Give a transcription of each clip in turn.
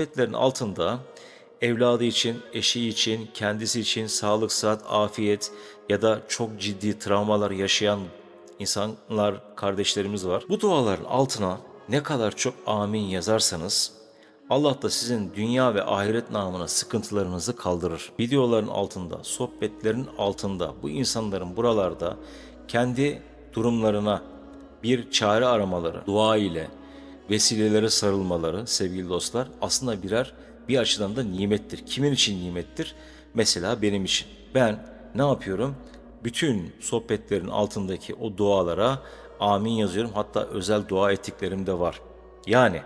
Sohbetlerin altında evladı için, eşi için, kendisi için sağlık, sıhhat, afiyet ya da çok ciddi travmalar yaşayan insanlar, kardeşlerimiz var. Bu duaların altına ne kadar çok amin yazarsanız Allah da sizin dünya ve ahiret namına sıkıntılarınızı kaldırır. Videoların altında, sohbetlerin altında bu insanların buralarda kendi durumlarına bir çare aramaları, dua ile, vesilelere sarılmaları sevgili dostlar aslında birer bir açıdan da nimettir. Kimin için nimettir? Mesela benim için. Ben ne yapıyorum? Bütün sohbetlerin altındaki o dualara amin yazıyorum. Hatta özel dua ettiklerim de var. Yani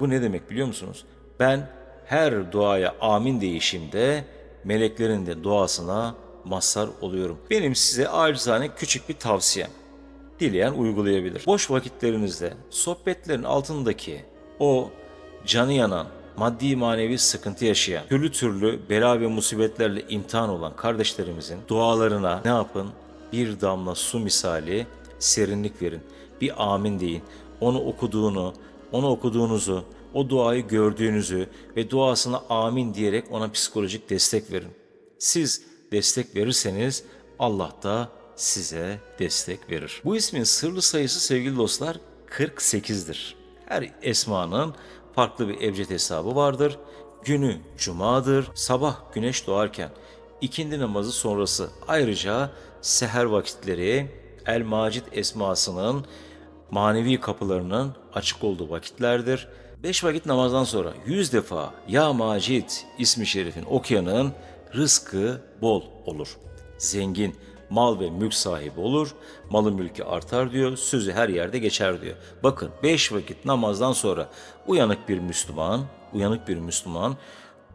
bu ne demek biliyor musunuz? Ben her duaya amin deyişimde meleklerin de duasına mazhar oluyorum. Benim size acizane küçük bir tavsiyem dileyen uygulayabilir. Boş vakitlerinizde sohbetlerin altındaki o canı yanan, maddi manevi sıkıntı yaşayan, türlü türlü bela ve musibetlerle imtihan olan kardeşlerimizin dualarına ne yapın? Bir damla su misali serinlik verin. Bir amin deyin. Onu okuduğunu, onu okuduğunuzu, o duayı gördüğünüzü ve duasına amin diyerek ona psikolojik destek verin. Siz destek verirseniz Allah da size destek verir. Bu ismin sırlı sayısı sevgili dostlar 48'dir. Her esmanın farklı bir ebced hesabı vardır. Günü cumadır. Sabah güneş doğarken ikindi namazı sonrası ayrıca seher vakitleri El Macid esmasının manevi kapılarının açık olduğu vakitlerdir. Beş vakit namazdan sonra yüz defa Ya Macid ismi şerifin okuyanın rızkı bol olur. Zengin, mal ve mülk sahibi olur, malı mülkü artar diyor, sözü her yerde geçer diyor. Bakın beş vakit namazdan sonra uyanık bir Müslüman, uyanık bir Müslüman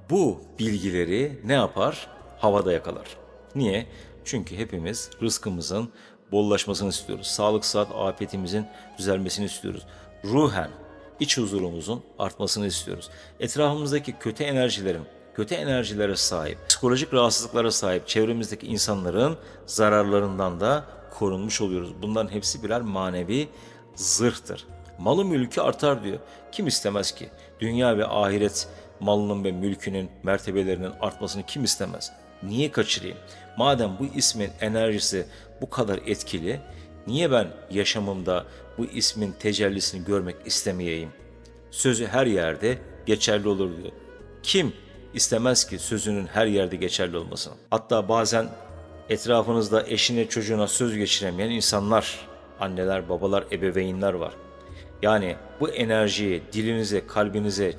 bu bilgileri ne yapar? Havada yakalar. Niye? Çünkü hepimiz rızkımızın bollaşmasını istiyoruz. Sağlık, sıhhat, afiyetimizin düzelmesini istiyoruz. Ruhen iç huzurumuzun artmasını istiyoruz. Etrafımızdaki kötü enerjilerin, kötü enerjilere sahip, psikolojik rahatsızlıklara sahip çevremizdeki insanların zararlarından da korunmuş oluyoruz. Bunların hepsi birer manevi zırhtır. Malı mülkü artar diyor. Kim istemez ki? Dünya ve ahiret malının ve mülkünün mertebelerinin artmasını kim istemez? Niye kaçırayım? Madem bu ismin enerjisi bu kadar etkili, niye ben yaşamımda bu ismin tecellisini görmek istemeyeyim? Sözü her yerde geçerli olur diyor. Kim istemez ki sözünün her yerde geçerli olmasını? Hatta bazen etrafınızda eşine çocuğuna söz geçiremeyen insanlar, anneler, babalar, ebeveynler var. Yani bu enerjiyi dilinize, kalbinize